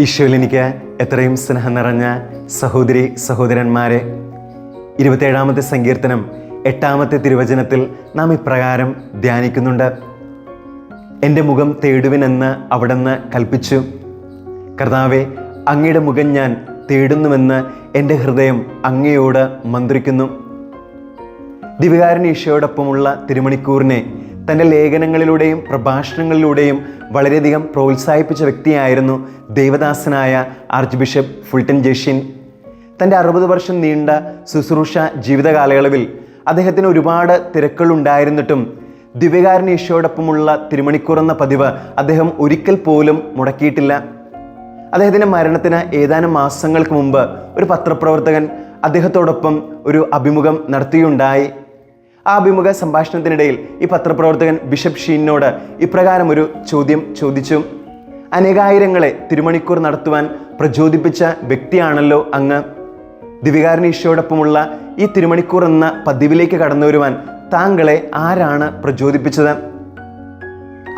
ഈശോയിൽ എനിക്ക് എത്രയും സ്നേഹം നിറഞ്ഞ സഹോദരി സഹോദരന്മാരെ ഇരുപത്തേഴാമത്തെ സങ്കീർത്തനം എട്ടാമത്തെ തിരുവചനത്തിൽ നാം ഇപ്രകാരം ധ്യാനിക്കുന്നുണ്ട്. എന്റെ മുഖം തേടുവിനെന്ന് അവിടുന്ന് കൽപ്പിച്ചു. കർത്താവെ അങ്ങയുടെ മുഖം ഞാൻ തേടുന്നുവെന്ന് എന്റെ ഹൃദയം അങ്ങയോട് മന്ത്രിക്കുന്നു. ദിവികാരൻ ഈശോയോടൊപ്പമുള്ള തിരുമണിക്കൂറിനെ തന്റെ ലേഖനങ്ങളിലൂടെയും പ്രഭാഷണങ്ങളിലൂടെയും വളരെയധികം പ്രോത്സാഹിപ്പിച്ച വ്യക്തിയായിരുന്നു ദേവദാസനായ ആർച്ച് ബിഷപ്പ് ഫുൾട്ടൻ ജെഷിൻ. തന്റെ അറുപത് വർഷം നീണ്ട ശുശ്രൂഷ ജീവിതകാലയളവിൽ അദ്ദേഹത്തിന് ഒരുപാട് തിരക്കുകളുണ്ടായിരുന്നിട്ടും ദിവ്യകാരൻ ഈശോയോടൊപ്പമുള്ള തിരുമണിക്കൂർ എന്ന പതിവ് അദ്ദേഹം ഒരിക്കൽ പോലും മുടക്കിയിട്ടില്ല. അദ്ദേഹത്തിന്റെ മരണത്തിന് ഏതാനും മാസങ്ങൾക്ക് മുമ്പ് ഒരു പത്രപ്രവർത്തകൻ അദ്ദേഹത്തോടൊപ്പം ഒരു അഭിമുഖം നടത്തുകയുണ്ടായി. ആ അഭിമുഖ സംഭാഷണത്തിനിടയിൽ ഈ പത്രപ്രവർത്തകൻ ബിഷപ്പ് ഷീനോട് ഇപ്രകാരം ഒരു ചോദ്യം ചോദിച്ചു. അനേകായിരങ്ങളെ തിരുമണിക്കൂർ നടത്തുവാൻ പ്രചോദിപ്പിച്ച വ്യക്തിയാണല്ലോ അങ്ങ്. ദിവികാരൻ ഈശോടൊപ്പമുള്ള ഈ തിരുമണിക്കൂർ എന്ന പതിവിലേക്ക് കടന്നു വരുവാൻ താങ്കളെ ആരാണ് പ്രചോദിപ്പിച്ചത്?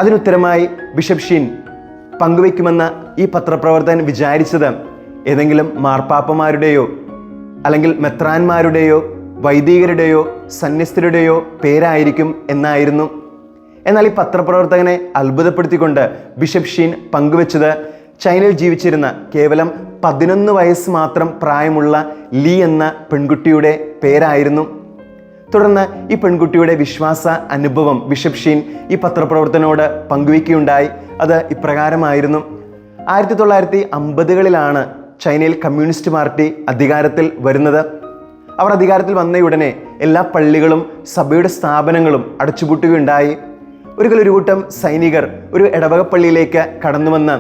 അതിനുത്തരമായി ബിഷപ്പ് ഷീൻ പങ്കുവയ്ക്കുമെന്ന ഈ പത്രപ്രവർത്തകൻ വിചാരിച്ചത് ഏതെങ്കിലും മാർപ്പാപ്പമാരുടെയോ അല്ലെങ്കിൽ മെത്രാന്മാരുടെയോ വൈദികരുടെയോ സന്യസ്തരുടെയോ പേരായിരിക്കും എന്നായിരുന്നു. എന്നാൽ ഈ പത്രപ്രവർത്തകനെ അത്ഭുതപ്പെടുത്തിക്കൊണ്ട് ബിഷപ്പ് ഷീൻ പങ്കുവച്ചത് ചൈനയിൽ ജീവിച്ചിരുന്ന കേവലം പതിനൊന്ന് വയസ്സ് മാത്രം പ്രായമുള്ള ലീ എന്ന പെൺകുട്ടിയുടെ പേരായിരുന്നു. തുടർന്ന് ഈ പെൺകുട്ടിയുടെ വിശ്വാസ അനുഭവം ബിഷപ്പ് ഷീൻ ഈ പത്രപ്രവർത്തനോട് പങ്കുവയ്ക്കുകയുണ്ടായി. അത് ഇപ്രകാരമായിരുന്നു. ആയിരത്തി തൊള്ളായിരത്തി അമ്പതുകളിലാണ് ചൈനയിൽ കമ്മ്യൂണിസ്റ്റ് പാർട്ടി അധികാരത്തിൽ വരുന്നത്. അവർ അധികാരത്തിൽ വന്ന ഉടനെ എല്ലാ പള്ളികളും സഭയുടെ സ്ഥാപനങ്ങളും അടച്ചുപൂട്ടുകയുണ്ടായി. ഒരിക്കൽ ഒരു കൂട്ടം സൈനികർ ഒരു ഇടവക പള്ളിയിലേക്ക് കടന്നു വന്ന്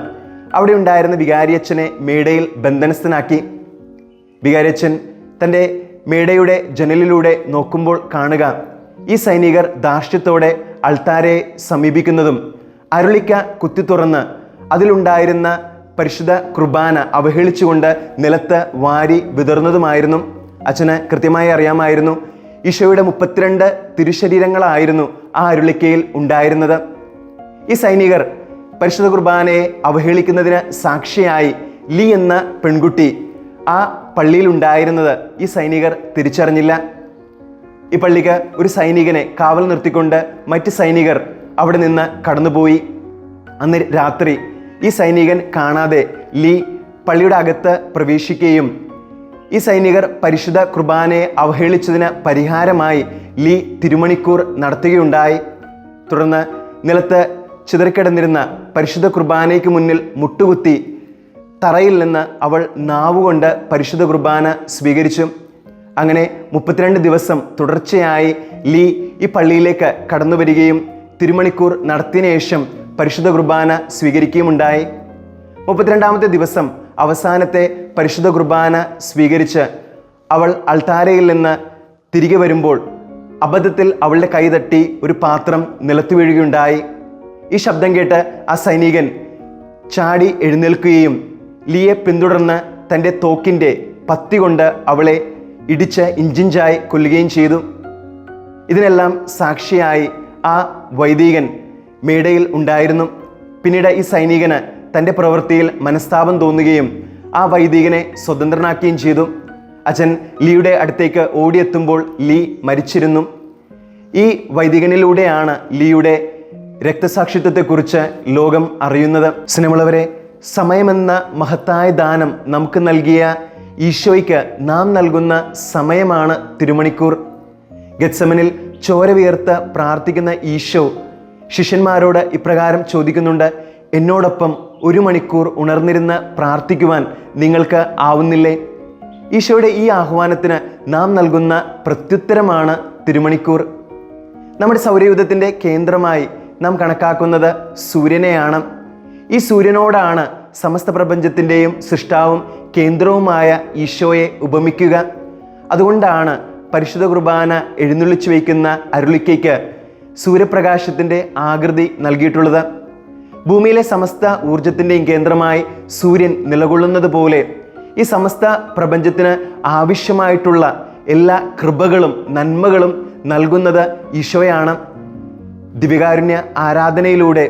അവിടെ ഉണ്ടായിരുന്ന വികാരിയച്ഛനെ മേടയിൽ ബന്ധനസ്ഥനാക്കി. വികാരിയച്ഛൻ തന്റെ മേടയുടെ ജനലിലൂടെ നോക്കുമ്പോൾ കാണുക ഈ സൈനികർ ധാർഷ്ട്യത്തോടെ അൾത്താരെ സമീപിക്കുന്നതും അരുളിക്ക കുത്തി തുറന്ന് അതിലുണ്ടായിരുന്ന പരിശുദ്ധ കുർബാന അവഹേളിച്ചുകൊണ്ട് നിലത്ത് വാരി വിതർന്നതുമായിരുന്നു അച്ഛന് കൃത്യമായി അറിയാമായിരുന്നു. ഈശോയുടെ മുപ്പത്തിരണ്ട് തിരുശരീരങ്ങളായിരുന്നു ആ അരുളിക്കയിൽ ഉണ്ടായിരുന്നത്. ഈ സൈനികർ പരിശുദ്ധ കുർബാനയെ അവഹേളിക്കുന്നതിന് സാക്ഷിയായി ലീ എന്ന പെൺകുട്ടി ആ പള്ളിയിൽ ഉണ്ടായിരുന്നത് ഈ സൈനികർ തിരിച്ചറിഞ്ഞില്ല. ഈ പള്ളിക്ക് ഒരു സൈനികനെ കാവൽ നിർത്തിക്കൊണ്ട് മറ്റ് സൈനികർ അവിടെ നിന്ന് കടന്നുപോയി. അന്ന് രാത്രി ഈ സൈനികൻ കാണാതെ ലീ പള്ളിയുടെ അകത്ത് പ്രവേശിക്കുകയും ഈ സൈനികർ പരിശുദ്ധ കുർബാനയെ അവഹേളിച്ചതിന് പരിഹാരമായി ലീ തിരുമണിക്കൂർ നടത്തുകയുണ്ടായി. തുടർന്ന് നിലത്ത് ചിതറിക്കിടന്നിരുന്ന പരിശുദ്ധ കുർബാനയ്ക്ക് മുന്നിൽ മുട്ടുകുത്തി തറയിൽ നിന്ന് അവൾ നാവുകൊണ്ട് പരിശുദ്ധ കുർബാന സ്വീകരിച്ചു. അങ്ങനെ മുപ്പത്തിരണ്ട് ദിവസം തുടർച്ചയായി ലീ ഈ പള്ളിയിലേക്ക് കടന്നു വരികയും തിരുമണിക്കൂർ നടത്തിയതിനു ശേഷം പരിശുദ്ധ കുർബാന സ്വീകരിക്കുകയുമുണ്ടായി. മുപ്പത്തിരണ്ടാമത്തെ ദിവസം അവസാനത്തെ പരിശുദ്ധ കുർബാന സ്വീകരിച്ച് അവൾ അൾത്താരയിൽ നിന്ന് തിരികെ വരുമ്പോൾ അബദ്ധത്തിൽ അവളുടെ കൈ തട്ടി ഒരു പാത്രം നിലത്തു വീഴുകയുണ്ടായി. ഈ ശബ്ദം കേട്ട് ആ സൈനികൻ ചാടി എഴുന്നേൽക്കുകയും ലിയെ പിന്തുടർന്ന് തന്റെ തോക്കിന്റെ പത്തി കൊണ്ട് അവളെ ഇടിച്ച് ഇഞ്ചിഞ്ചായി കൊല്ലുകയും ചെയ്തു. ഇതിനെല്ലാം സാക്ഷിയായി ആ വൈദികൻ മേടയിൽ ഉണ്ടായിരുന്നു. പിന്നീട് ഈ സൈനികന് തന്റെ പ്രവൃത്തിയിൽ മനസ്താപം തോന്നുകയും ആ വൈദികനെ സ്വതന്ത്രനാക്കുകയും ചെയ്തു. അച്ഛൻ ലീയുടെ അടുത്തേക്ക് ഓടിയെത്തുമ്പോൾ ലീ മരിച്ചിരുന്നു. ഈ വൈദികനിലൂടെയാണ് ലീയുടെ രക്തസാക്ഷിത്വത്തെക്കുറിച്ച് ലോകം അറിയുന്നത്. സ്നേഹമുള്ളവരെ സമയമെന്ന മഹത്തായ ദാനം നമുക്ക് നൽകിയ ഈശോയ്ക്ക് നാം നൽകുന്ന സമയമാണ് തിരുമണിക്കൂർ. ഗത്സമനിൽ ചോര വിയർത്ത് പ്രാർത്ഥിക്കുന്ന ഈശോ ശിഷ്യന്മാരോട് ഇപ്രകാരം ചോദിക്കുന്നുണ്ട് എന്നോടൊപ്പം ഒരു മണിക്കൂർ ഉണർന്നിരുന്ന് പ്രാർത്ഥിക്കുവാൻ നിങ്ങൾക്ക് ആവുന്നില്ലേ? ഈശോയുടെ ഈ ആഹ്വാനത്തിന് നാം നൽകുന്ന പ്രത്യുത്തരമാണ് തിരുമണിക്കൂർ. നമ്മുടെ സൗരയുധത്തിന്റെ കേന്ദ്രമായി നാം കണക്കാക്കുന്നത് സൂര്യനെയാണ്. ഈ സൂര്യനോടാണ് സമസ്ത പ്രപഞ്ചത്തിന്റെയും സൃഷ്ടാവും കേന്ദ്രവുമായ ഈശോയെ ഉപമിക്കുക. അതുകൊണ്ടാണ് പരിശുദ്ധ കുർബാന എഴുന്നള്ളിച്ചു വയ്ക്കുന്ന അരുളിക്കയ്ക്ക് സൂര്യപ്രകാശത്തിന്റെ ആകൃതി നൽകിയിട്ടുള്ളത്. ഭൂമിയിലെ സമസ്ത ഊർജത്തിന്റെയും കേന്ദ്രമായി സൂര്യൻ നിലകൊള്ളുന്നത് പോലെ ഈ സമസ്ത പ്രപഞ്ചത്തിന് ആവശ്യമായിട്ടുള്ള എല്ലാ കൃപകളും നന്മകളും നൽകുന്നത് ഈശോയാണ്. ദിവ്യകാരുണ്യ ആരാധനയിലൂടെ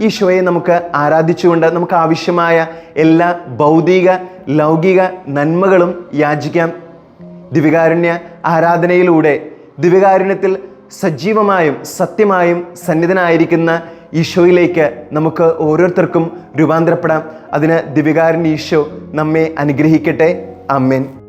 ഈശോയെ നമുക്ക് ആരാധിച്ചുകൊണ്ട് നമുക്ക് ആവശ്യമായ എല്ലാ ഭൗതിക ലൗകിക നന്മകളും യാചിക്കാം. ദിവികാരുണ്യ ആരാധനയിലൂടെ ദിവികാരുണ്യത്തിൽ സജീവമായും സത്യമായും സന്നിധനായിരിക്കുന്ന ഈശോയിലേക്ക് നമുക്ക് ഓരോരുത്തർക്കും രൂപാന്തരപ്പെടാം. അതിന് ദിവികാരൻ ഈശോ നമ്മെ അനുഗ്രഹിക്കട്ടെ. അമ്മേൻ